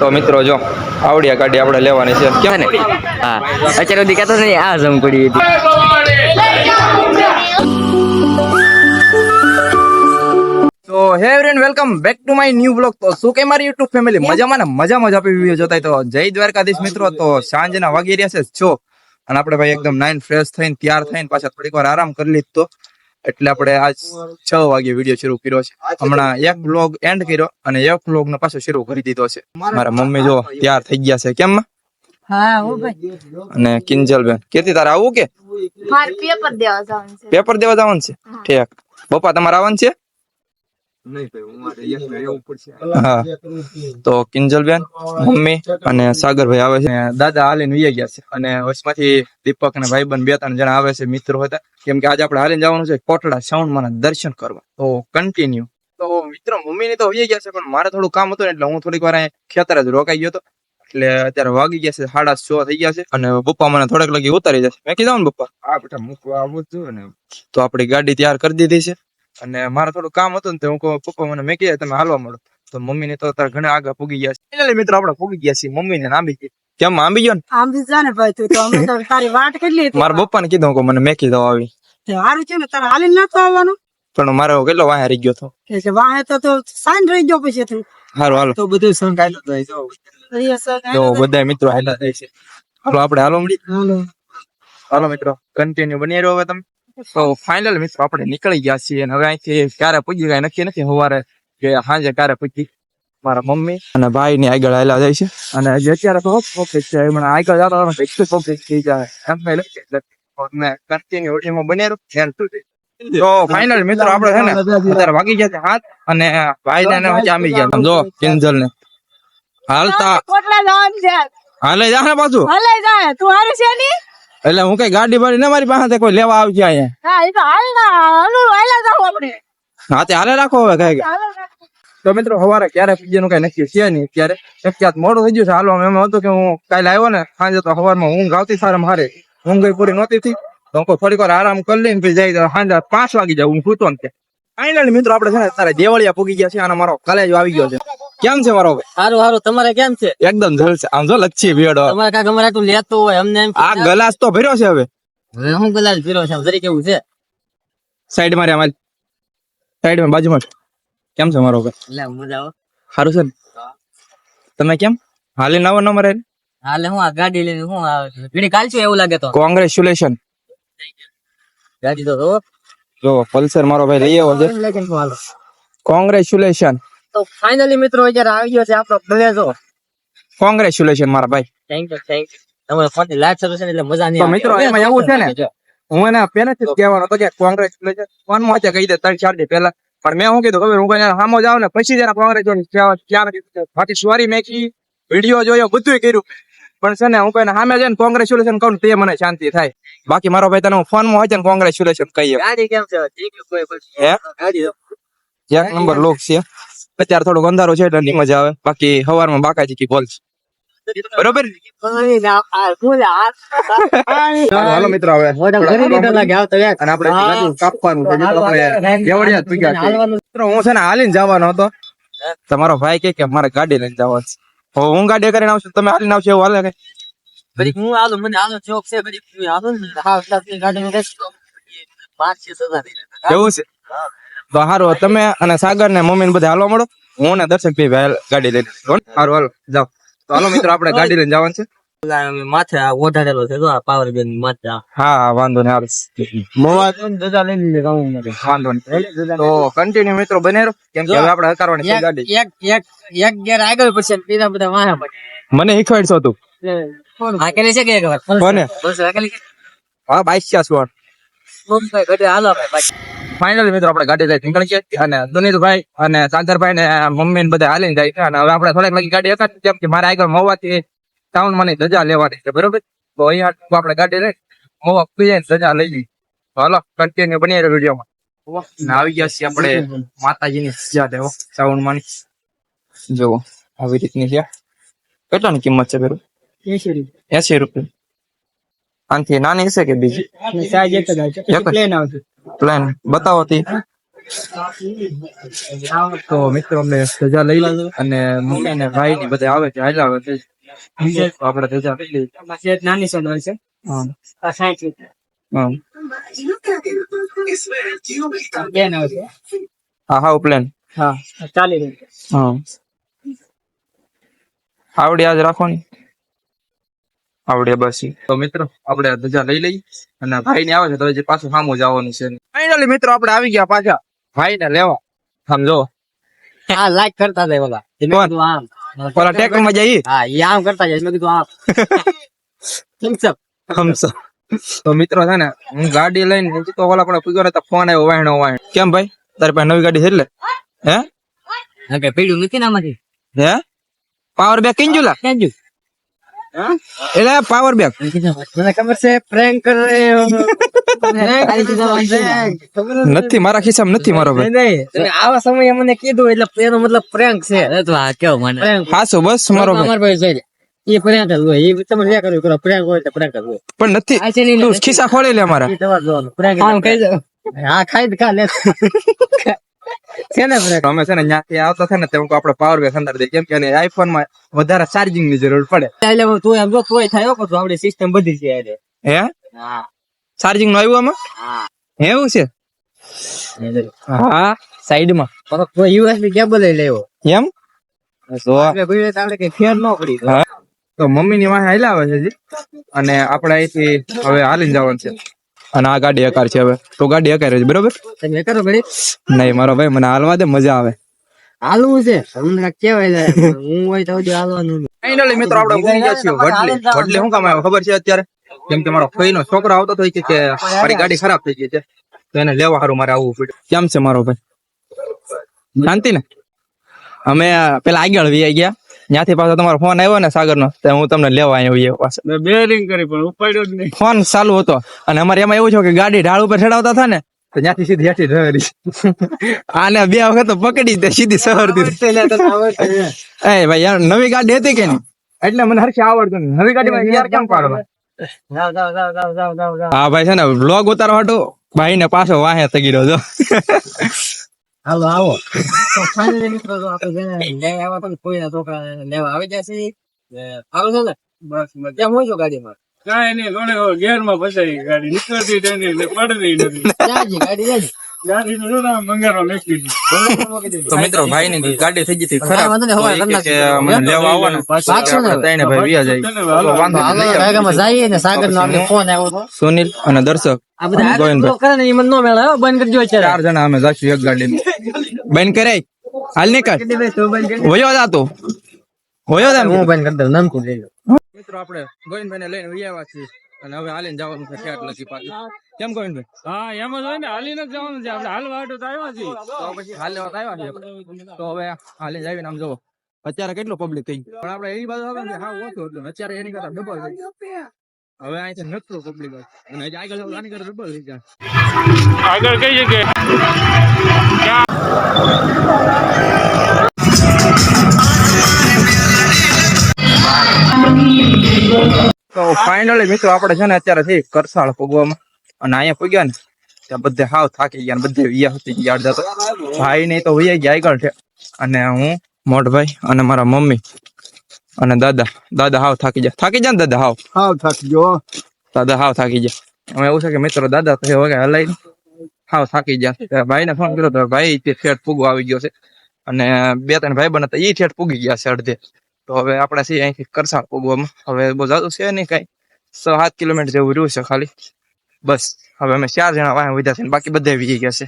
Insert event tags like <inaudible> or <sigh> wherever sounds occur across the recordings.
તો મિત્રો જો આવડિયા ગાડી આપણે લેવાની છે. કેમ? ને હા અત્યારે સુધી કહેતો નહીં આ જમકુડી હતી. તો hey everyone welcome back to my new blog તો શું કે મારી યુટ્યુબ ફેમિલી મજામાં ને? મજા મજા આપી વીડિયો જોતા તો જય દ્વારકાધીશ મિત્રો. તો સાંજના વાગી રહ્યા છે છો અને આપણે ભાઈ એકદમ નાઇન ફ્રેશ થઈને તૈયાર થઈને પાછા થોડીક વાર આરામ કરી લીધો. એટલે આપણે આજ છ વાગે વીડિયો શરૂ કર્યો છે. હમણાં એક બ્લોગ એન્ડ કર્યો અને એક બ્લોગ ને પાછો શરૂ કરી દીધો છે. મારા મમ્મી જો તૈયાર થઈ ગયા છે. કેમ? માં? હા હો ભાઈ. અને કિંજલ બેન કેતી તારે આવું કે? પેપર દેવા જવાનું છે. પેપર દેવા જવાનું છે? ઠીક. બપા તમારે આવવાનું છે? તો કિંજલબેન મમ્મી અને સાગરભાઈ આવે છે. દાદા હાલીને વૈયા ગયા છે. અને વચમાંથી દીપક અને ભાઈબંધ બે ત્રણ જણા આવે છે મિત્રો હતા. કેમ કે આજે આપણે હાલીને જવાનું છે કોટડા સાઉન્ડમાં દર્શન કરવા. તો કન્ટિન્યુ તો મિત્રો મમ્મી ને તો વૈયા ગયા છે પણ મારે થોડું કામ હતું ને એટલે હું થોડીક વાર ખેતર જ રોકાઈ ગયો હતો. એટલે અત્યારે વાગી ગયા છે સાડા છ થઈ ગયા છે. અને પપ્પા મને થોડાક લગી ઉતારી જશે. મેં કીધું ને પપ્પા હા બેટા મૂકવા આવું છું ને. તો આપડી ગાડી તૈયાર કરી દીધી છે. અને મારે થોડું કામ હતું ને તો હું કહું પપ્પા મને મેં કીધા તમે હાલવા મળો. તો મમ્મી ને તો અત્યારે ઘણા આગળ પૂગી ગયા છે. એટલે મિત્રો આપણે પૂગી ગયા છીએ મમ્મી ને આંબી ગઈ કેમ આંબી ગયો ને? આમ બી જાને ભાઈ તું તો અમે તો તારી વાટ કેટલી હતી મારા પપ્પા ને કીધું કે મને મેકી દો આવી. તે હારું છે ને તારે હાલી નતો આવવાનું? પણ મારો કેટલો વાહ રહી ગયો હતો કે છે વાહે તો તો સાંજ રહી ગયો પછી તું. હારું હાલો. તો બધું સંકાયેલું જાય જો તો બધા મિત્રો હાલા જાય છે. હાલો આપણે હાલો મળી. હાલો. હાલો મિત્રો કન્ટિન્યુ બની રહ્યો હવે તમે? તો ફાઇનલ મિત્રો આપણે નીકળી ગયા છીએ અને હવે અહીંથી ક્યારે પૂજી ગયા નક્કી નથી. સવારે કે સાંજે ક્યારે પૂજી મારા મમ્મી અને ભાઈ ની આગળ આવેલા જાય છે. અને હજી અત્યારે તો પ્રોફિટ છે. હમણાં આગળ જતા તો પ્રોફિટ થઈ જાય. એમ કઈ લખી કન્ટિન્યુ એમાં બને ધ્યાન સુધી તો ફાઇનલ મિત્રો આપણે છે? ને અત્યારે વાગી ગયા છે હાથ અને ભાઈ ને જામી ગયા. સમજો કિંજલ ને હાલતા હાલે જા ને પાછું. હાલે જાય તું હારું છે ની? એટલે હું કઈ ગાડી બાડી ને મારી પાસે કોઈ લેવા આવજે અહીંયા? હા એ તો હાલ ના હાલું હાલે જાવ આપણે. હા તે હાલે રાખો હવે કઈ. તો મિત્રો સવારે ક્યારે પીજેનું કઈ નક્કી છે નહીં? અત્યારે શક્યાત મોડું થઈ ગયું છે હાલવા એમ હતું કે હું કાલે આવ્યો ને સાંજે તો સવારમાં ઊંઘ આવતી સારે મારે. ઊંઘ ગઈ પૂરી નહોતી થી તો હું થોડીક વાર આરામ કરી લઈને પછી જાય સાંજે પાંચ વાગી જાય હું સૂતો ને ફાઇનલી મિત્રો આપણે છે ને તારે દેવળિયા પૂગી ગયા છે અને મારો કલેજ આવી ગયો છે. કેમ છે મારો ભાઈ? સારું સારું તમારે કેમ છે? એકદમ જલસે. આમ જો લચ્છી ભીડ. તમારે કાંઈક અમારે આટલું લેતો હોય અમને એમ આ ગ્લાસ તો ભર્યો છે હવે. હવે હું ગ્લાસ ભર્યો છે? જરી કેવું છે? સાઈડમાં અમારી. સાઈડમાં બાજુમાં કેમ છે મારો ભાઈ? એટલે મજા આવો સારું છે ને? તમે કેમ? હાલે નવો નંબર હાલે હું આ ગાડી લઈને હું આવે પીડી કાલ છું એવું લાગે તો? કોંગ્રેચ્યુલેશન ગાડી તો જો જો પલ્સર મારો ભાઈ લઈ આવ્યો છે. કોંગ્રેચ્યુલેશન તો ફાઇનલી મિત્રો અત્યારે આવી ગયો છે આપણો પ્લેઝો કોંગ્રેચ્યુલેશન મારા ભાઈ. થેન્ક યુ થેન્ક યુ તમારે ફોન લાઈટ સર્વિસ એટલે મજા નહીં તો મિત્રો, એમાં એવું છે ને? હું એને પહેલેથી જ કહેવાનો હતો કે કોંગ્રેચ્યુલેશન ફોનમાં કહી દે ત્રણ ચાર દી પહેલા. પણ મેં શું કીધું ખબર? હું કોઈ સામો જાવ ને પછી જરા કોંગ્રેસ બાકી સોરી મેં કી વીડિયો જોયો બધું કર્યું. પણ છે ને હું કઈ સામે જઈને કોંગ્રેચ્યુલેશન કહું તે મને શાંતિ થાય. બાકી મારો ભાઈ તને હું ફોનમાં હોય છે ને કોંગ્રેચ્યુલેશન કહીએ. એક નંબર લોક છે. અત્યારે થોડો અંધારો છે એટલે મજા આવે. બાકી સવારમાં બાકાજી કી બોલ બરોબર? હાલો મિત્રો હવે. લાગે આવતો એક અને આપણે કાપવાનું મિત્રો. આપણે કેવડિયા જ પૂગ્યા છે. મિત્રો હું છે ને હાલીને જવાનો હતો. તમારો ભાઈ કે કે મારે ગાડી લઈને જવાનું છે. હું ગાડી કરીને આવશું તમે હાલીને આવશો એવું હાલે કઈ હું આલો મને આલો ચોક છે. ઘડીક હું આલો ને? હા એટલા ગાડી માં બેસતો પાંચ છ સજા થઈ જાય એવું છે? તો હારું તમે અને સાગર ને મમ્મી ને બધા હાલવા મળો. હું ને દર્શક ભાઈ ભાઈ હારું હાલો જાઓ. તો હાલો મિત્રો આપણે ગાડી લઈને જવાનું છે. માથે વધારેલો છે આ પાવર બેન માથે હા વાંધો નહીં હાલ લઈને વાંધો નહીં. તો કન્ટિન્યુ મિત્રો બને રહો. કેમ કે હવે આપણે હકારવાની છે ગાડી. એક એક એક ગેર આગળ પડશે બીજા બધા વાહે મને શીખવાડશો તું. હા કેલી છે કે એક વાર. હા બાઈસ છે સ્વર ભાઈ ઘટે હાલો ફાઇનલી મિત્રો આપણે ગાડી લઈ નીકળી ગયા અને દુનિતભાઈ અને સાંતરભાઈ ને મમ્મી ને બધા હાલીને જાય છે અને હવે આપણે થોડીક લગી ગાડી હતા જેમ કે મારે આગળ મોવાથી ટાઉનમાં ધજા લેવાની છે બરોબર? તો અહીંયા આપણે ગાડી લઈ મોવા પી જાય ધજા લઈ લઈ હાલો કન્ટિન્યુ બની રહ્યો વિડીયોમાં આવી ગયા છીએ આપણે માતાજીની સજા દેવો સાઉન્ડમાં જુઓ આવી રીતની છે. કેટલાની કિંમત છે બેરું એસી રૂપિયા. આનાથી નાની હશે કે બીજી? સાઈઝ એક જ આવશે પ્લેન આવશે. પ્લાન. બતાવો તી. તો મિત્રો અમને સજા લઈ લીધી અને મમ્મી ને ભાઈ ની બધા આવે છે હાલ આવે છે. આપણે ધજા લઈ લઈએ. નાની સજા હોય છે. હા. સાઈઠ હા. છે. હા હા પ્લાન. હા ચાલી હા. આવડે આજ રાખો ને આવડે બસ તો મિત્રો આપણે ધજા લઈ લઈ અને ભાઈ ને આવે છે તો હજી પાછું સામો જવાનું છે. ફાઈનલી મિત્રો આપણે આવી ગયા પાછા. ભાઈ ને લેવા સમજો હા લાઈક કરતા જાય ઓલા. આમ. ઓલા ટ્રેક્ટરમાં જઈ હા એ આમ કરતા જાય મેં કીધું આમ. Thumbs up. તો મિત્રો છે ને હું ગાડી લઈને નીચે તો ઓલા પણ પૂગ્યો ને તો ફોન આવ્યો વાયણો વાયણ. કેમ ભાઈ? તારી પાસે નવી ગાડી છે એટલે? હે? હા, કે પીડ્યું નથી ને આમાંથી? હે? પાવર બેક કિંજુલા ગયું એટલે પાવર બેક મને ખબર છે પ્રેન્ક કરે <laughs> નથી મારા ખિસ્સામાં નથી મારો ભાઈ. આવા સમયે મને કીધું એટલે એનો મતલબ પ્રેન્ક છે. તો આ કેવો મને? હાસો બસ મારો ભાઈ. એ પ્રેન્ક જ હોય. એ તમે જે કર્યું કરો પ્રેન્ક હોય તો પ્રેન્ક જ હોય. પણ નથી તું ખિસ્સા ખોલે લે મારા એ તમારે જોવાનું. પ્રેન્ક આમ કહી દો હા ખાઈ દે ખા લે. <laughs> છે ને અમે છે ને ત્યાંથી આવતા થાય ને તેમ આપણે પાવર બેક અંદર કેમ કે આઈફોનમાં વધારે ચાર્જિંગની જરૂર પડે. એટલે હું તું એમ જો તોય થાય પણ આપડી સિસ્ટમ બધી છે. એટલે હે? હા. ચાર્જિંગનું આવ્યું આમાં? હે. એવું છે? હા સાઈડમાં પણ તો યુએસબી કેબલ લઈ લેવો. એમ? તો આપણે ભાઈ આપણે કઈ ફેર ન પડી તો. મમ્મી ની વાહે હાલ્યા આવે છે અને આપણે અહીંથી હવે હાલીને જવાનું છે. અને આ ગાડી એકાર છે હવે. તો ગાડી હકાર છે બરોબર? તમે કરો ઘડી. નહીં મારો ભાઈ મને હાલવા દે મજા આવે. હાલવું છે. તમને કેવાય હું હોય તો હજી હાલવાનું. ફાઇનલી મિત્રો આપણે ભૂલી ગયા છીએ વડલે. વડલે શું કામ આવ્યો? ખબર છે અત્યારે? કેમ કે મારો ફઈ નો છોકરો આવતો તો કે કે મારી ગાડી ખરાબ થઈ ગઈ છે. તો એને લેવા હારું મારે આવવું પડ્યું કેમ છે મારો ભાઈ? શાંતિ ને અમે પેલા આગળ વી ગયા. ત્યાંથી પાછો તમારો ફોન આવ્યો ને સાગર નો તો હું તમને લેવા આવ્યો પાછો. મેં બે રિંગ કરી પણ ઉપાડ્યો જ નહીં. ફોન ચાલુ હતો. અને અમારે એમાં એવું છે કે ગાડી ઢાળ ઉપર ચડાવતા હતા ને તો ત્યાંથી સીધી હેઠી ઢળી આને બે વખત તો પકડી તે સીધી સહર એ ભાઈ યાર નવી ગાડી હતી કે નહીં? એટલે મને હરખી આવડતું નવી ગાડીમાં યાર કેમ પાડો જાવ જાવ જાવ જાવ જાવ જાવ જાવ. હા ભાઈ છે ને બ્લોગ ઉતારવા હાટુ ભાઈ ને પાછો વાહે તગી રહ્યો જો. હાલો આવો. તો finally મિત્રો જો આપણે જેને લેવા આવ્યા ને કોઈના લેવા આવી જશે સારું છે ને બસ કેમ હોય છો ગાડીમાં? કાંઈ નહીં ઘણે ગેરમાં ફસાઈ ગાડી. નીકળતી તેની પડતી નથી. ગાડી ક્યાં નામ તો મિત્રો ભાઈ ની ગાડી થઈ ખરાબ. મને લેવા આવવાના. ત્રણે ભાઈ વિયા જાય. જઈએ ને સાગર નો ફોન આવ્યો સુનિલ અને દર્શક. આ બધા અને ગોવિંદભાઈ. કરે ને એ મને ન મેળે હો, બંધ કરજો ચાર જણા અમે જાશું એક ગાડી બંધ કરે. હાલ નીકળ. વયો જાતો વયો હું બંધ કરી દઉં નમકું મિત્રો આપણે ગોવિંદભાઈ ને લઈને વિયા છીએ. અને હવે હાલીને જવાનું છે ઠેઠ લગી પાછું. કેમ ગોવિંદભાઈ? હા એમ જ હોય ને હાલીને જ જવાનું છે. આપણે હાલવા તો આવ્યા છીએ તો પછી હાલ લેવા આવ્યા છીએ તો હવે હાલીને જઈને આમ જવો. અત્યારે કેટલો પબ્લિક થઈ પણ આપણે એની બાજુ આવે ને હા ઓછું એટલે અત્યારે એની કરતા ડબલ થઈ હવે અહીંથી નતું પબ્લિક અને હજી આગળ જવું આની કરતા ડબલ થઈ જાય આગળ કઈ જગ્યાએ? તો ફાઇનલી મિત્રો આપણે છે ને અત્યારે થઈ કરસાળ પગવામાં અને અહીંયા પૂગ્યા ને ત્યાં બધે હાવ થાકી ગયા બધે વિયા હતી યાદ જતો ભાઈ નહીં તો વૈયા ગયા આગળ છે. અને હું મોટભાઈ અને મારા મમ્મી અને દાદા દાદા હાવ થાકી ગયા. થાકી જાય ને દાદા હાવ? હાવ થાકી ગયો દાદા હાવ થાકી ગયા. અમે એવું છે કે મિત્રો દાદા તો હવે હલાઈ હાવ થાકી ગયા. ભાઈ ને ફોન કર્યો તો ભાઈ તે ઠેઠ પૂગો આવી ગયો છે. અને બે ત્રણ ભાઈ બને એ ઠેઠ પૂગી ગયા છે અડધે. તો હવે આપણે છીએ અહીંથી કરસાળ પૂગવામાં. હવે બહુ જાદુ છે નહીં કાંઈ. સાત કિલોમીટર જેવું રહ્યું છે ખાલી. બસ. હવે અમે ચાર જણા વાહન વધ્યા છે બાકી બધા વી ગયા છે.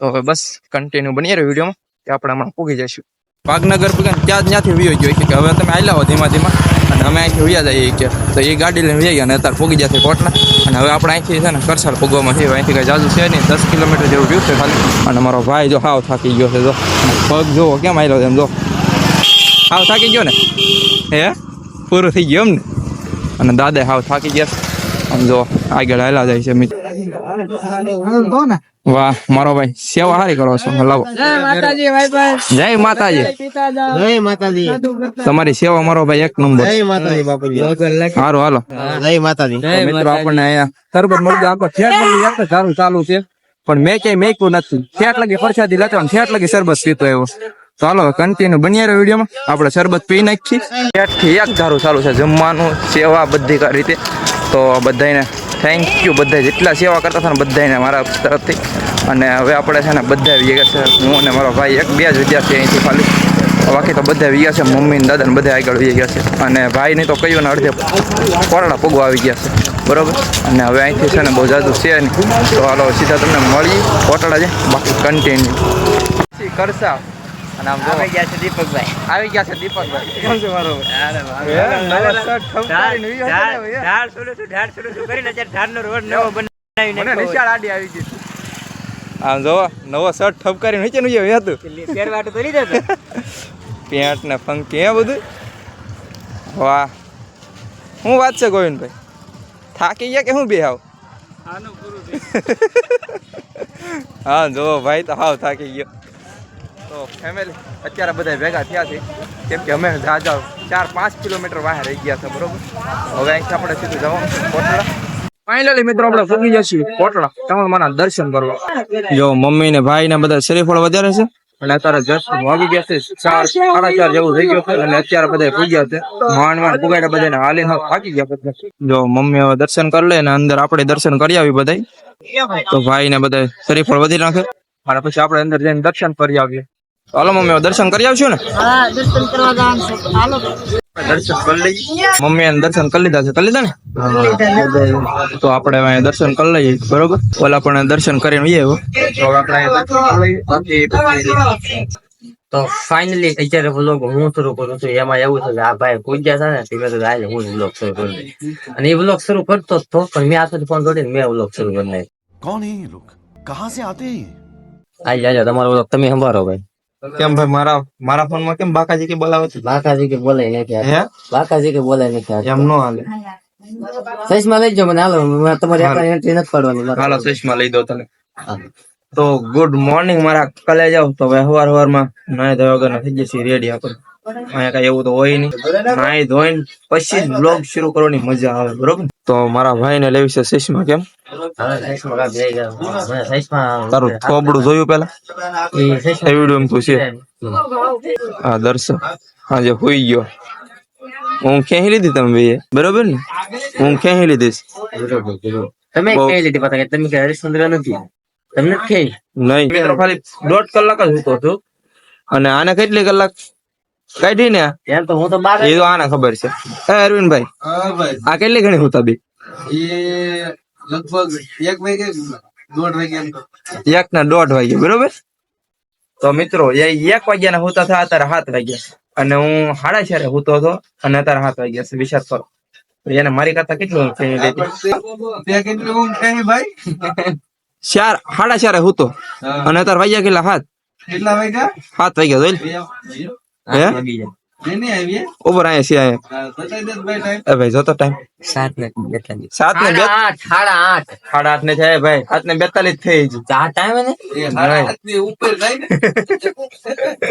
તો હવે બસ કન્ટિન્યુ બની રહ્યો વિડીયોમાં કે આપણે હમણાં પૂગી જઈશું. ભાગનગર પૂગે ત્યાં જ ત્યાંથી વીયો ગયો. કે હવે તમે આવેલા હો ધીમા ધીમા. અને અમે અહીંથી વ્યા જઈએ કે. તો એ ગાડી લઈને વ્યા ગયા અને અત્યારે પૂગી જશે કોટના. અને હવે આપણે અહીંથી છે ને કરસાળ પૂગવામાં છે અહીંથી કાંઈ જાજુ છે નહીં. દસ કિલોમીટર જેવું રહ્યું છે ખાલી. અને મારો ભાઈ જો હાવ થાકી ગયો છે જો. પગ જોવો કેમ આવેલો એમ જો. હાવ થાકી ગયો ને? હે? પૂરું થઈ ગયું એમ ને? અને દાદા હાવ થાકી ગયા. સમજો આમ જો આગળ હાલા જાય છે મિત્ર. વાહ મારો ભાઈ સેવા હારી કરો છો. લાવો જય માતાજી. જય માતાજી. તમારી સેવા મારો ભાઈ એક નંબર. જય માતાજી બાપુજી. સારું હાલો. જય માતાજી. મિત્રો આપણને અહીંયા સરબત મળી આખો તો સારું ચાલુ છે. પણ મેં ક્યાંય મેક્યું નથી. ઠેઠ લગી પ્રસાદી લેતો અને ઠેઠ લગી શરબત પીતો એવો હાલો કન્ટિન્યુ બની રહ્યો વિડીયોમાં આપણે શરબત પી નાખી ઠેઠથી એક ધારું ચાલુ છે. જમવાનું, સેવા બધી રીતે. તો બધાને થેન્ક યુ બધા જેટલા સેવા કરતા હતા ને બધાને મારા તરફથી. અને હવે આપણે છે ને બધા ગયા છે. હું અને મારો ભાઈ એક, બે જ વિદ્યાર્થી અહીંથી ખાલી. બાકી તો બધા ગયા છે. મમ્મી ને દાદા ને બધા આગળ વી ગયા છે. અને ભાઈને તો કહ્યું ને અડધે કોરડા પગવા આવી ગયા છે. બરોબર? અને હવે અહીંથી છે ને બહુ જાદુ છે નહીં. તો હાલો સીધા તમને મળી કોટડા છે. બાકી કન્ટિન્યુ કરશા. અને આમ જો. આવી ગયા છે દીપકભાઈ. આવી ગયા છે દીપકભાઈ. કેમ છે મારો ભાઈ? નવા શર્ટ ખમકારીને વી હશે ને ભાઈ, હે? મને નિશાળ આડી આવી ગઈ આમ જો નવો શર્ટ ઠપકારી નીચે નું હતું. પેન્ટ ને ફંકી હે બધું. વાહ. શું વાત છે ગોવિંદભાઈ? થાકી ગયા કે શું બે હાવ આનું પૂરું <laughs> થઈ હા જો ભાઈ તો હાવ થાકી ગયો. તો ફેમિલી અત્યારે બધા ભેગા થયા છે. કેમ કે અમે જાજા ચાર પાંચ કિલોમીટર બહાર રહી ગયા છે બરોબર? હવે અહીંથી આપણે સીધું જવાનું છે કોટડા. ફાઇનલી મિત્રો આપણે પૂગી જશું કોટડા. તમારા દર્શન કરવા. જો મમ્મી ને ભાઈ ને બધા શ્રીફળ વધારે છે? અને અત્યારે જસ્ટ વાગી ગયા છે ચાર સાડા ચાર જેવું થઈ ગયું છે અને અત્યારે બધા પૂગ્યા છે. માંડ માંડ પુગાડ્યા બધાને હાલીને હાવ થાકી ગયા બધા. જો મમ્મી હવે દર્શન કરી લે ને અંદર આપણે દર્શન કરી આવી બધા તો ભાઈ ને બધા શ્રીફળ વધી નાખે. અને પછી આપણે અંદર જઈને દર્શન કરી આવીએ. તો હાલો મમ્મી દર્શન કરી આવશું ને? દર્શન કરી મમ્મી દર્શન કરી લીધા છે ને? તો આપણે દર્શન કરી લઈએ બરોબર? ઓલા પણ દર્શન કરીને આવીએ તો ફાઇનલી અત્યારે વ્લોગ હું શરૂ કરું છું એમાં એવું છે કે આ ભાઈ પૂજ્યા છે ને તમે તો આજે હું વ્લોગ શરૂ કરું અને એ વ્લોગ શરૂ કરતો જ તો પણ મેં આ ફોન કરીને મેં વ્લોગ શરૂ કરી નાખ્યો. કોણ હે લોગ કહા સે આતે હૈ જાજો તમારો વ્લોગ તમે સંભાળો ભાઈ. કેમ ભાઈ મારા મારા ફોનમાં કેમ બાકાજી કે બોલાવે છે? બાકાજી કે બોલાય નથી હે? બાકાજી કે બોલાય નથી એમ નો હાલે. ચશ્મા લઈ જાઓ મને. હાલો તમારી આપણે એન્ટ્રી નથી પાડવાની. હાલો ચશ્મા લઈ દો તને. તો ગુડ મોર્નિંગ મારા કલે જાવ તો હવે સવાર સવારમાં નાય ધોયા વગર થઈ જશે રેડી આપણે. અહીંયા કઈ એવું તો હોય નહીં. નાય ધોઈને પછી જ બ્લોગ શરૂ કરવાની મજા આવે બરોબર? તો મારા ભાઈ ને લેવી છે ચશ્મા કેમ? તારું થોબડું જોયું પેલા? એ વીડિયો તું છે. હા દર્શન. જે હોઈ ગયો. હું ક્યાંય લીધી તમે ભાઈ બરોબર ને? હું ક્યાંય લીધી? તમે ક્યાંય લીધી? પતંગ. તમે કે હરિશ્ચંદ્ર નથી. તમને ક્યાંય? નહીં. મિત્રો ખાલી દોઢ કલાક જ હતો છું અને આને કેટલી કલાક કાઢી ને એમ તો હું તો બાર એ તો આને ખબર છે. એ અરવિંદભાઈ ભાઈ. આ કેટલી ઘણી હોતા બી? એ લગભગ એક વાગે દોઢ વાગે તો. એક ને દોઢ વાગે બરોબર? તો મિત્રો એ એક વાગ્યા ના હોતા થયા અત્યારે સાત વાગ્યા અને હું સાડા ચારે હોતો હતો અને અત્યારે સાત વાગ્યા છે વિચાર કરો. એને મારી કરતા કેટલું કેટલી ઊંઘ થાય ભાઈ? ચાર સાડા ચારે હોતો. અને અત્યારે વાગ્યા કેટલા? સાત? કેટલા વાગ્યા? સાત વાગ્યા જોઈ લે. હે? ઉપર ભાઈ જોતો ટાઈમ સાત ને બેતાલીસ. સાત ને સાડા આઠ સાડા આઠ. ને થાય ભાઈ. સાત ને બેતાલીસ થઈ જ આ ટાઈમ ને? એ મારા હાથની ઉપર જાય ને.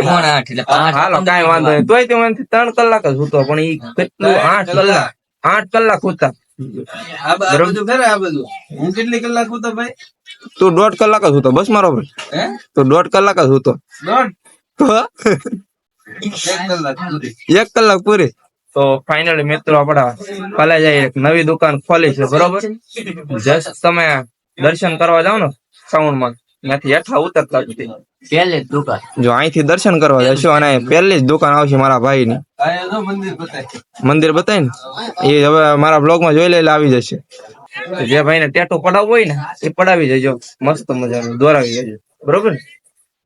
પોણા આઠ એટલે પાંચ હાલો કાંઈ વાંધો નહીં. તોય તે મને ત્રણ કલાક જ હતો પણ ઈ કેટલું? આઠ કલાક. આઠ કલાક હોતા આ બધું ખરે આ બધું? હું કેટલી કલાક હતો ભાઈ? તું દોઢ કલાક જ હતો બસ મારો ભાઈ. તું દોઢ કલાક જ હતો દોઢ? એક કલાક પૂરી. તો ફાઇનલી મિત્રો આપડા કાલે જાય એક નવી દુકાન ખોલી છે બરોબર? જસ્ટ તમે દર્શન કરવા જાવ ને સાઉન્ડમાં ત્યાંથી હેઠા ઉતરતા જ. દુકાન. જો અહીંથી દર્શન કરવા જશો અને પહેલી જ દુકાન આવશે મારા ભાઈ ની મંદિર બતાય. ને? એ હવે મારા બ્લોગમાં જોઈ લે આવી જશે. જે ભાઈ ને ટેટો પડાવવું હોય ને એ પડાવી જજો મસ્ત મજાનું દોરાવી જજો બરોબર ને?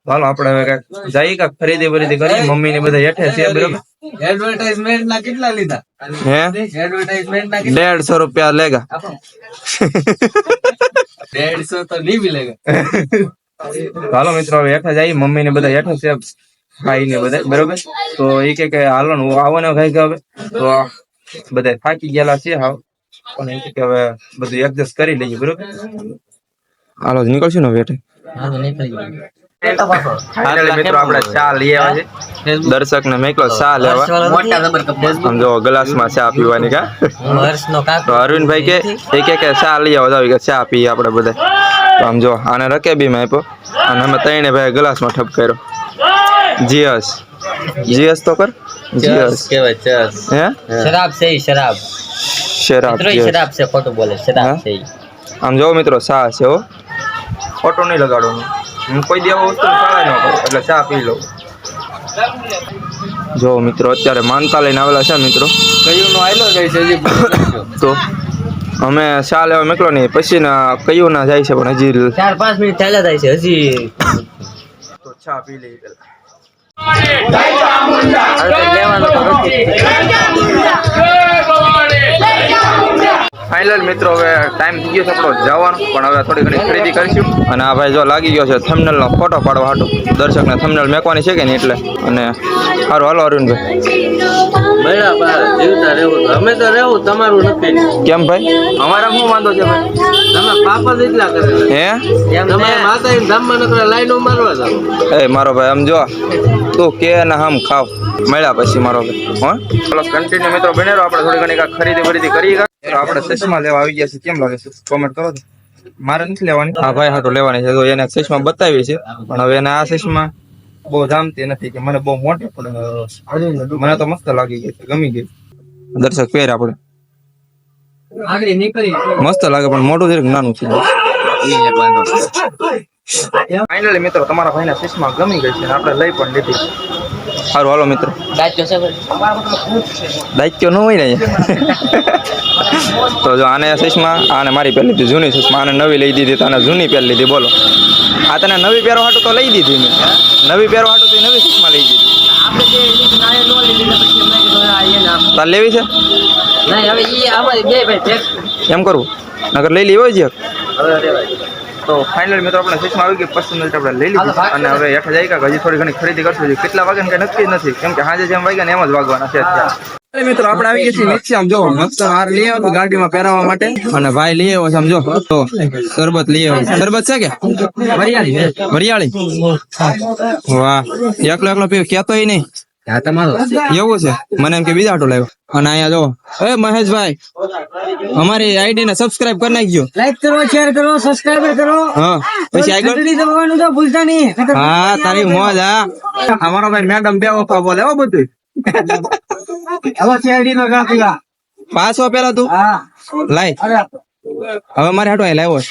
ચાલો આપણે હવે કંઈક જઈએ કંઈક ખરીદી બરીદી કરી મમ્મી ને બધા હેઠે છે બરોબર? એડવર્ટાઇઝમેન્ટ ના કેટલા લીધા? હે? એડવર્ટાઇઝમેન્ટ ના દેડસો રૂપિયા લેગા. દેડસો તો નહીં મિલેગા હાલો મિત્રો હવે હેઠે જાય મમ્મી ને બધા હેઠે છે ભાઈ ને બધા બરોબર? તો એ કે હાલો ને હું આવવાનો ખાઈ હવે? તો બધા થાકી ગયેલા છે હાવ. પણ એ કે હવે બધું એડજસ્ટ કરી લઈએ બરોબર? હાલો નીકળશું ને હવે હેઠે? નીકળી મિત્રો આપણે ચા લઈ આવ્યા છે દર્શક ને મેકલો ચા લેવા. મોટા રબર કપ આમ જો ગ્લાસમાં ચા પીવાની કા? હર્ષનો કાકો. તો અરવિંદભાઈ કે એ કે કે ચા લઈ આવો તો આવી કે ચા પીએ આપણે બધા. તો આમ જો આને રકેબી માં આપ્યો. અને અમે ત્રણે ભાઈ ગ્લાસમાં ઠપ કર્યો. જીએસ જીએસ તો કર. જીએસ કેવાય ચસ. હે? શરાબ છે ઈ શરાબ. શરાબ મિત્રો ઈ cheers. શરાબ છે ખોટું બોલે શરાબ હા? છે ઈ. આમ જો મિત્રો ચા છે હો. ફોટો નહીં લગાડવાનો. હું કોઈ દેવા વસ્તુ ન કરું એટલે ચા પી લઉં. જો મિત્રો અત્યારે માનતા લઈને આવેલા છે મિત્રો. કયું નો જાય છે હજી તો અમે ચા લેવા મેકલો નહીં પછી ના કયું ના જાય છે પણ હજી ચાર પાંચ મિનિટ ચાલ્યા જાય છે હજી. તો ચા પી લઈ પેલા લેવાનું. ફાઇનલ મિત્રો હવે ટાઈમ થઈ ગયો છે આપણો જવાનો પણ હવે થોડી ઘણી ખરીદી કરીશું. અને આ ભાઈ જો લાગી ગયો છે થમનલનો ફોટો પાડવા હાટો. દર્શકને થમનલ મેકવાની છે કે નહીં એટલે? અને સારું હાલો અરુણભાઈ બળા રહેવું અમે તો રહેવું તમારું કેમ ભાઈ? અમારા શું વાંધો છે ભાઈ? હે? તમારે માતા ધામમાં નકરા લાઈનો મારવા જાવ એ મારો ભાઈ આમ જો. તું કે ને હમ ખાવ. મળ્યા પછી મારો ભાઈ. હો? ચલો કન્ટિન્યુ મિત્રો બને રહો. આપણે થોડી ઘણી કાંઈક ખરીદી બરીદી કરી. તો આપણે ચશ્મા લેવા આવી ગયા છે કેમ લાગે છે? કોમેન્ટ કરો મારે નથી લેવાની. હા ભાઈ હાટો લેવાની છે. તો એને ચશ્મા બતાવી છે. પણ હવે એને આ ચશ્મા બહુ જામતી નથી કે મને બહુ મોટી પડે. મને તો મસ્ત લાગી ગઈ ગમી ગઈ. દર્શક પહેર આપણે. મસ્ત લાગે પણ મોટું જરીક નાનું છે? ફાઇનલી મિત્રો તમારા ભાઈને ચશ્મા ગમી ગઈ છે આપણે લઈ પણ લીધી સારું હાલો મિત્રો. છે ન હોય ને. <laughs> તો જો આને ચશ્મા આને મારી પહેલી લીધી જૂની ચશ્મા આને નવી લઈ દીધી તો આને જૂની પહેરી લીધી બોલો. આ તને નવી પહેરો હાટું તો લઈ દીધી મેં. નવી પહેરો હાટું તો નવી ચશ્મા લઈ દીધી. તાર લેવી છે? એમ કરવું નગર લઈ લેવો રેવાય. તો ફાઇનલ મિત્રો આપણે સિક્સમાં આવી ગઈ પસંદ આપણે લઈ લીધી. અને હવે હેઠા જાય કે હજી થોડી ઘણી ખરીદી કરશું. કેટલા વાગે કઈ નક્કી નથી. કેમ કે સાંજે જેમ વાગ્યા ને એમ જ વાગવાના છે અત્યારે. મિત્રો આપણે આવી ગયા છીએ નીચે આમ જો મસ્ત હાર લઈ આવ્યો ગાડીમાં પહેરાવવા માટે. અને ભાઈ લઈ આવ્યો સમજો તો શરબત લઈ આવ્યો શરબત છે કે? વરિયાળી વરિયાળી? વાહ. એકલો એકલો પીવો. કહેતો નહીં. એવું છે? મને એમ કે બીજા આટો લાવ્યો. અને અહીંયા જો. એ મહેશભાઈ અમારી આઈડી ને સબસ્ક્રાઇબ કરી નાખજો. લાઈક કરો શેર કરો સબસ્ક્રાઇબ કરો. હા. પછી આગળ ઘંટડી દબાવવાનું તો ભૂલતા નહીં. હા તારી મોજ હા. અમારો ભાઈ મેડમ બે વખત બોલે હો બધું <laughs> હવે શેરડી નો પાછો પેલા તું. હા. અરે હવે મારે હાટો લાવ્યો <laughs>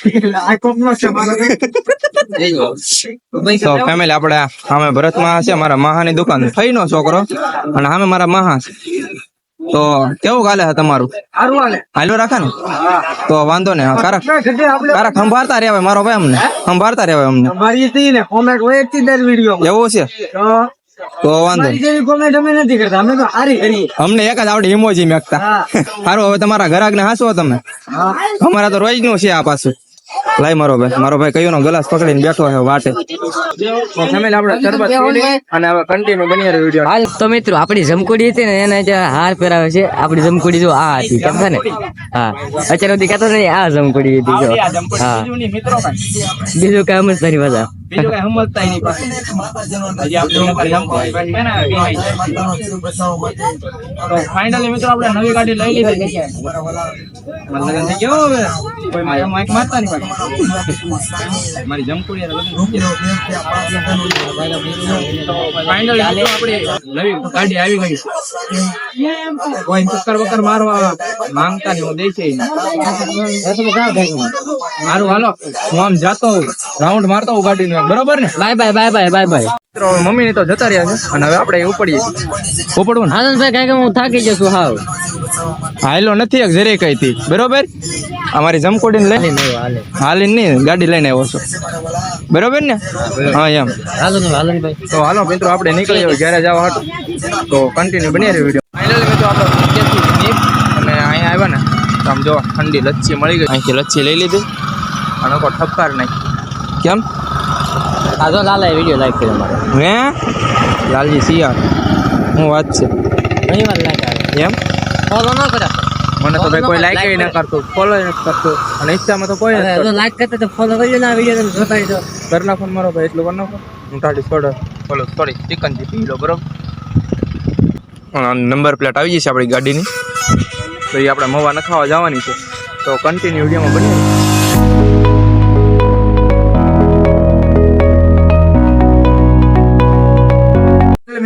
તો. ફેમિલી આપણે સામે ભરતમાં છે મારા મહા ની દુકાન થઈ નો છોકરો અને સામે મારા મહા છે. તો કેવું ગાલે છે તમારું? હાલો. રાખે ને? તો વાંધો ને કારક કારક સંભાળતા રહેવાય મારો ભાઈ અમને. સંભાળતા રહેવાય અમને. એવું છે? તો વાંધો અમને એક જ આવડે ઇમોજી મેકતા. સારું હવે તમારા ઘરાક ને હાસો તમે? અમારા તો રોજનું છે આ પાછું. લાય મારો ભાઈ. મારો ભાઈ કયો નો? ગ્લાસ પકડીને બેઠો છે વાટે. ફેમિલી આપણે શરબત પીધી અને હવે કન્ટિન્યુ બની રહ્યો વિડિયો. હાલ તો મિત્રો આપણી જમકુડી હતી ને એને જે હાર પહેરાવે છે આપણી જમકુડી જો આ હતી કેમ છે ને? હા. અત્યારે સુધી કહેતો નહીં આ જમકુડી હતી જો. હા. મિત્રો બીજું કામ જ તારી પાછી ફાઇનલી મિત્રો આપણે નવી ગાડી લઈ લીધી. ગયો હવે. મારતા નહીં. મારી. ફાઇનલી મિત્રો આપણી નવી ગાડી આવી ગઈ કોઈ ચક્કર બક્કર મારવા માંગતા નહીં હું દેખે મારું હાલો હું આમ જાતો રાઉન્ડ મારતો હોઉં ગાડીનો બરોબર ને? Bye bye bye bye bye bye. Mummy ને તો જતા રહ્યા છે અને હવે આપણે ઉપડીએ ઉપડવું ને? આનંદભાઈ કાંઈ કે હું થાકી જશું હાવ. હાલો નથી એક જરે કઈ થી બરોબર? અમારી જમકોડી લઈ નહીં હાલે હાલીને નહીં ગાડી લઈને આવ્યો છો. બરોબર ને? હા એમ. હાલો ને ભાઈ. તો હાલો મિત્રો આપણે નીકળી હવે ઘરે જવા હતું તો કન્ટિન્યુ બની રહ્યો વીડિયો ફાઇનલી મિત્રો આપણે અને અહીંયા આવ્યા ને તો આમ જો ઠંડી લચ્છી મળી ગઈ. અહીંથી લચ્છી લઈ લીધી. અને કોઈ ઠપકાર નહીં. કેમ? આ જો લાલા વીડિયો લાઈક કર્યો મારો. હે? લાલજી સિયાર હું વાત છે. ઘણી વાર લાઈક આવે એમ ફોલો ન કરે મને તો ભાઈ કોઈ લાઈક ન કરતું ફોલો ન કરતું. અને ઇન્સ્ટામાં તો કોઈ જો લાઈક કરતા. તો ફોલો કરજો ના વીડિયો તમે જોતા કરતો. ઘરના ફોન મારો ભાઈ એટલું કરી નાખો. ઉંટાળી સોડા ફોલો સોરી ચિકન જી પી લો બરોબર? નંબર પ્લેટ આવી જશે આપણી ગાડીની. તો એ આપણે મવા નખાવા જવાની છે. તો કન્ટિન્યુ વિડીયોમાં બની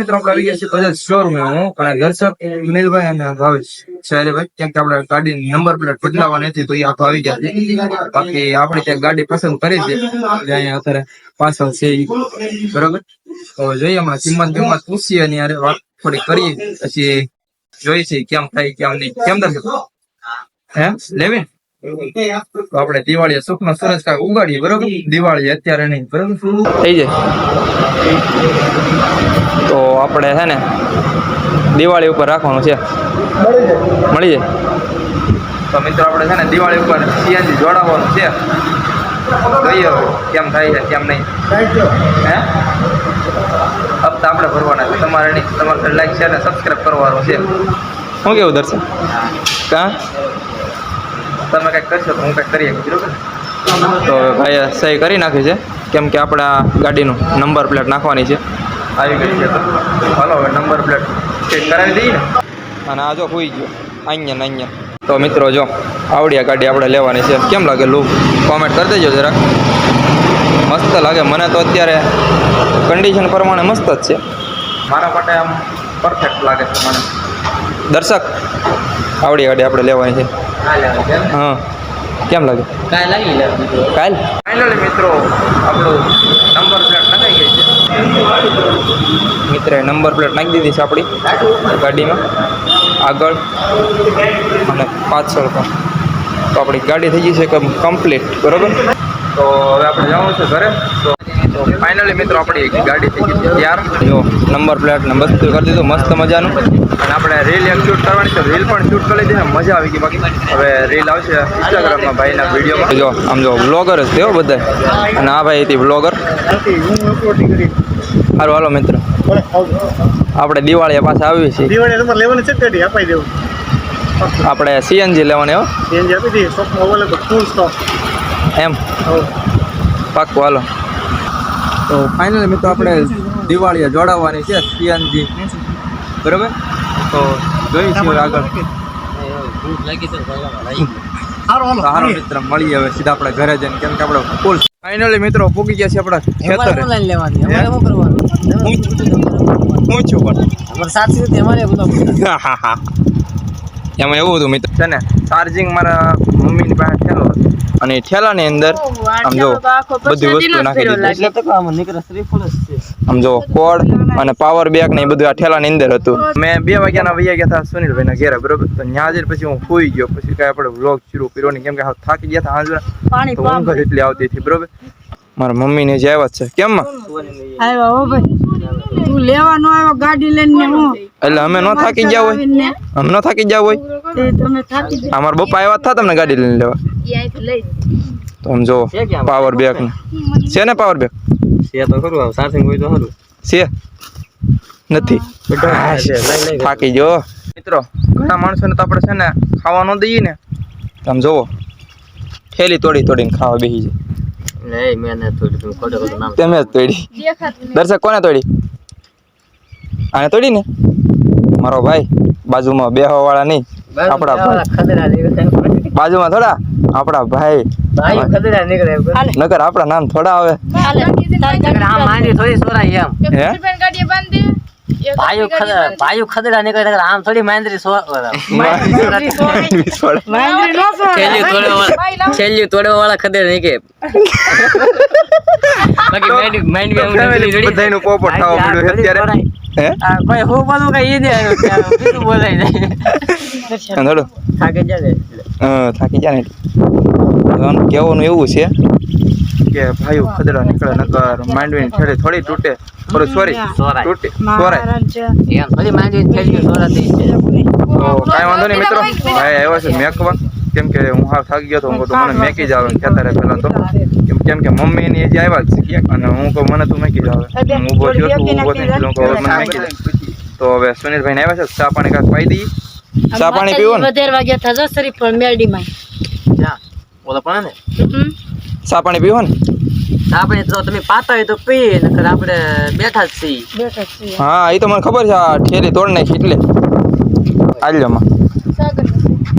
મિત્રો, આપણે ગયા છીએ બજાજ શોરૂમ હું, પણ દર્શક સુનિલભાઈ અને ભાવેશ શહેરભાઈ ક્યાંક આપણે ગાડી નંબર પ્લેટ બદલાવા નથી, તો એ આખો આવી ગયા છે. બાકી આપણે ત્યાં ગાડી પસંદ કરી છે અહીંયા અત્યારે પાછળ છે બરોબર? તો જોઈએ હમણાં કિંમત કિંમત પૂછીએ અને યાર વાત થોડી કરીએ, પછી જોઈએ છે કેમ થાય, કેમ નહીં. કેમ દર્શક? હે? લેવી? તો આપણે દિવાળી સુખનો સરસ કાંઈ ઉગાડીએ બરોબર? દિવાળી અત્યારે નહીં બરોબર થઈ જાય. તો આપણે છે ને દિવાળી ઉપર રાખવાનું છે. મળી જાય. તો મિત્રો આપણે છે ને દિવાળી ઉપર સીએનજી જોડાવવાનું છે. જોઈએ હવે કેમ થાય છે કેમ નહીં. હે? હપ્તા આપણે ભરવાના છે. તમારે નહીં. તમારે લાઈક શેર ને સબસ્ક્રાઈબ કરવાનું છે. શું કેવું દર્શન કા તમે કંઈક કરશો તો હું કંઈક કરી બરોબર? તો ભાઈએ સહી કરી નાખી છે કેમ કે આપણા ગાડીનું નંબર પ્લેટ નાખવાની છે. આવી ગઈ છે તો. હાલો હવે નંબર પ્લેટ ચેક કરાવી દઈએ ને. અને આ જો હોઈ ગયો અહીંયા ને અહીંયા. તો મિત્રો જો આવડિયા ગાડી આપણે લેવાની છે. કેમ લાગે લુક? કોમેન્ટ કરી દેજો જરાક. મસ્ત લાગે. મને તો અત્યારે કન્ડિશન પ્રમાણે મસ્ત જ છે. મારા માટે આમ પરફેક્ટ લાગે છે મને. દર્શક આવડી ગાડી આપણે લેવાની છે. હા. કેમ લાગે? કાલ ફાઇનલી મિત્રો આપણું નંબર પ્લેટ નખાઈ ગઈ છે. મિત્રે નંબર પ્લેટ નાખી દીધી છે આપણી ગાડીમાં. આગળ અને પાછળ પણ. તો આપણી ગાડી થઈ ગઈ છે કમ્પ્લીટ બરોબર? તો હવે આપણે જવાનું છે ઘરે. તો ફાઇનલી મિત્રો આપણી ગાડી થઈ ગઈ ત્યાર. જો નંબર પ્લેટ ને મસ્ત કરી દીધું મસ્ત મજાનું. અને આપણે રીલ એક શૂટ કરવાની છે રીલ પણ શૂટ કરી લીધી ને મજા આવી ગઈ બાકી. હવે રીલ આવશે ઇન્સ્ટાગ્રામમાં ભાઈના વિડીયોમાં. જો આમ જો બ્લોગર જ થયો બધા અને આ ભાઈ હતી બ્લોગર સારું હાલો મિત્ર. આપણે દિવાળી પાસે આવીએ છીએ. દિવાળી તમારે લેવાની છે પેટી અપાઈ દેવું? આપણે સીએનજી લેવાની હો. ચેન્જ આપી દઈએ શોપમાં અવેલેબલ ફૂલ સ્ટોક એમ. પાક્કું હાલો. તો ફાઇનલી મિત્રો આપણે દિવાળીએ જોડાવવાની છે સીએનજી બરોબર? તો આગળ. તો ભરવામાં લાગી. સારો મિત્ર મળી હવે સીધા આપણે ઘરે જઈને કેમ કે આપણે ફૂલ ફાઇનલી મિત્રો પૂગી ગયા છે આપણે ખેતર. લેવાની અમારે શું કરવાનું? હું છું પણ. અમારે સાચી રીતે અમારે બધો એમાં એવું હતું મિત્ર છે ને ચાર્જિંગ મારા મમ્મીની પાસે ઠેલો હતો. અને ઠેલાની અંદર આમ જો બધી વસ્તુ નાખી દીધી. એટલે તો આમાં નીકળે શ્રીફળ જ છે. આમ જો કોડ અને પાવર બેગ ને એ બધું આ ઠેલાની અંદર હતું. મેં બે વાગ્યાના વૈયા ગયા હતા સુનિલભાઈના ઘેરે બરોબર? તો ત્યાં જઈને પછી હું સુઈ ગયો. પછી કાંઈ આપણે વ્લોગ શરૂ કર્યો નહીં. કેમ કે થાકી ગયા હતા હાજર તો ઊંઘ એટલી આવતી હતી બરોબર? મારા મમ્મીને જે આવ્યા જ છે. કેમ માં આવ્યો હો ભાઈ. તું લેવા નો આવ્યો ગાડી લઈને હું. એટલે અમે ન થાકી ગયા હોય? અમે ન થાકી ગયા હોય? તે તમે થાકી આ મારા પપ્પા આવ્યા હતા તમને ગાડી લઈને લેવા. તો આમ જો પાવર બેક ને. છે ને પાવર બેગ છે તો ખરું આવ સાર્થિંગ હોય તો ખરું. છે. નથી. થાકી જો મિત્રો ઘણા માણસોને તો આપણે છે ને ખાવા ન દઈએ ને. તમે આમ જોવો. થેલી તોડી તોડીને ખાવા બેસી જાય. નહીં મેં નથી થોડી તું ખોટે ખોટું નામ. તમે જ તોડી. દર્શક કોને તોડી? આને તોડી ને? મારો ભાઈ બાજુમાં બેહવા વાળા નહીં આપણા બાજુમાં થોડા આપણા ભાઈ. નકર આપણા નામ થોડા આવે. થોડી સોરાય ભાઈઓ ખદડા નીકળે નકર આમ થોડી માંદરી સો છેલ્લી તોડવા વાળા છેલ્લી તોડવા વાળા ખદડા નીકળે બાકી માઇન્ડ માઇન્ડ નીકળી બધાયનું પોપટ થવા મળ્યું છે અત્યારે. હે? કોઈ હું બોલું કઈ ઈ દે બીજું બોલાય જાય થોડું થાકી જાય હા થાકી જાય ને. કહેવાનું એવું છે કે ભાઈઓ ખદડા નીકળે નકર માંડવીની થેલી થોડી તૂટે. સોરી સોરાય. તૂટે સોરાય. એમ થોડી માંડી છેલ્લી સોરા થઈ જાય તો કાંઈ વાંધો નહીં મિત્રો. ભાઈ આવ્યા છે મેકવા. કેમ કે હું હા થાકી ગયો તો હું કહું તું મને મેકી જાવ ખેતરે પેલા તો. કેમ કેમ કે મમ્મી ની જે આવ્યા જ છે અને હું કહું મને તું મેકી જાવ હું ઊભો થયો છું ઊભો થઈને હું કહું મને મેકી દે તો હવે સુનિલભાઈ ને આવ્યા છે ચા પાણી કાંઈક પાઈ દઈએ. ચા પાણી પીવો ને? વધારે વાગ્યા થશે શરીફ પણ મેરડીમાં જા ઓલા પણ ને? ચા પાણી પીવો ને? આપણે તો તમે પાતા હોય તો પીએ નકર આપણે બેઠા જ છીએ. બેઠા છીએ. હા એ તો મને ખબર છે આ ઠેલી તોડ નાખી એટલે. આલ્યો માં.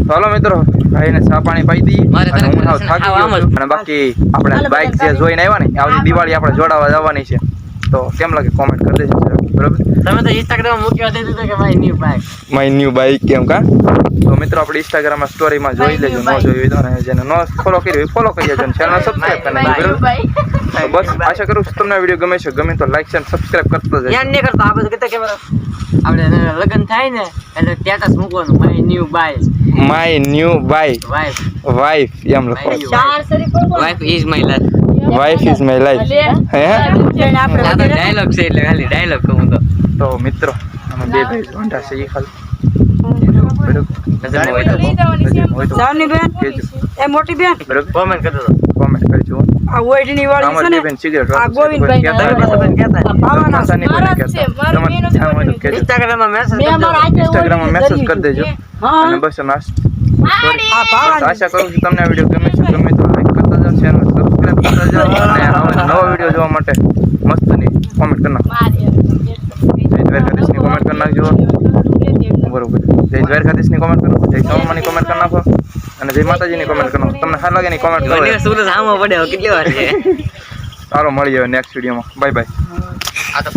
ચાલો મિત્રો ભાઈને ચા પાણી પાઈ દઈએ મારે તને હું થાકી ગયો અને બાકી આપણે બાઈક બાઇક જે જોઈને આવ્યા ને આવતી દિવાળી આપણે જોડાવા જવાની છે. તો કેમ લાગે કોમેન્ટ કરી દેજો બરાબર? તમે તો ઇન્સ્ટાગ્રામ મૂકી દે દીધું કે ભાઈ new bike my new bike કેમ કા? તો મિત્રો આપણે ઇન્સ્ટાગ્રામમાં સ્ટોરીમાં જોઈ લેજો ન જોયું હોય તો ને જેને ન ફોલો કર્યું હોય ફોલો કરી દેજો ચેનલ સબસ્ક્રાઇબ કરી દેજો બરોબર? બસ આશા કરું છું તમને વીડિયો ગમે છે ગમે તો લાઈક અને સબસ્ક્રાઇબ કરતો જજો. યાર નહીં કરતો આ બધું કીધું કે આપણે એને લગ્ન થાય ને એટલે સ્ટેટસ મૂકવાનું my new bike my new bike wife wife એમ લખો My new ચાર સરી પર બોલ. Wife is my life wife is my life હે આપણે આ તો ડાયલોગ છે એટલે ખાલી ડાયલોગ કહું તો તો મિત્રો અમે બે ભાઈ જોંડા છે એ ખાલી મોટી બેન કોમેન્ટ કરજો તો કોમેન્ટ કરજો આ ઓઈડની વાળી છે ને બેન સિગરેટ આ ગોવિંદભાઈ મેં મેસેજ કરી દેજો હા અને બસ અમે આશ- કરું છું તમને આ વીડિયો ગમે છે ગમે તો લાઈક કરતા જાઓ ચેનલ સબસ્ક્રાઇબ કરતા જાઓ અને આવા નવા વીડિયો જોવા માટે મસ્તની કોમેન્ટ કરી નાખો. જય દ્વારકાધીશની કોમેન્ટ કરી નાખજો. બરોબર. જય દ્વારકાધીશની કોમેન્ટ કરો જય સોમવાની કોમેન્ટ કરી નાખો અને જય માતાજીની કોમેન્ટ કરો તમને સારું લાગે ની કોમેન્ટ કરો મને સામો પડ્યો કેટલી વાર છે? ચાલો મળી જાય નેક્સ્ટ વિડીયોમાં બાય બાય આ તો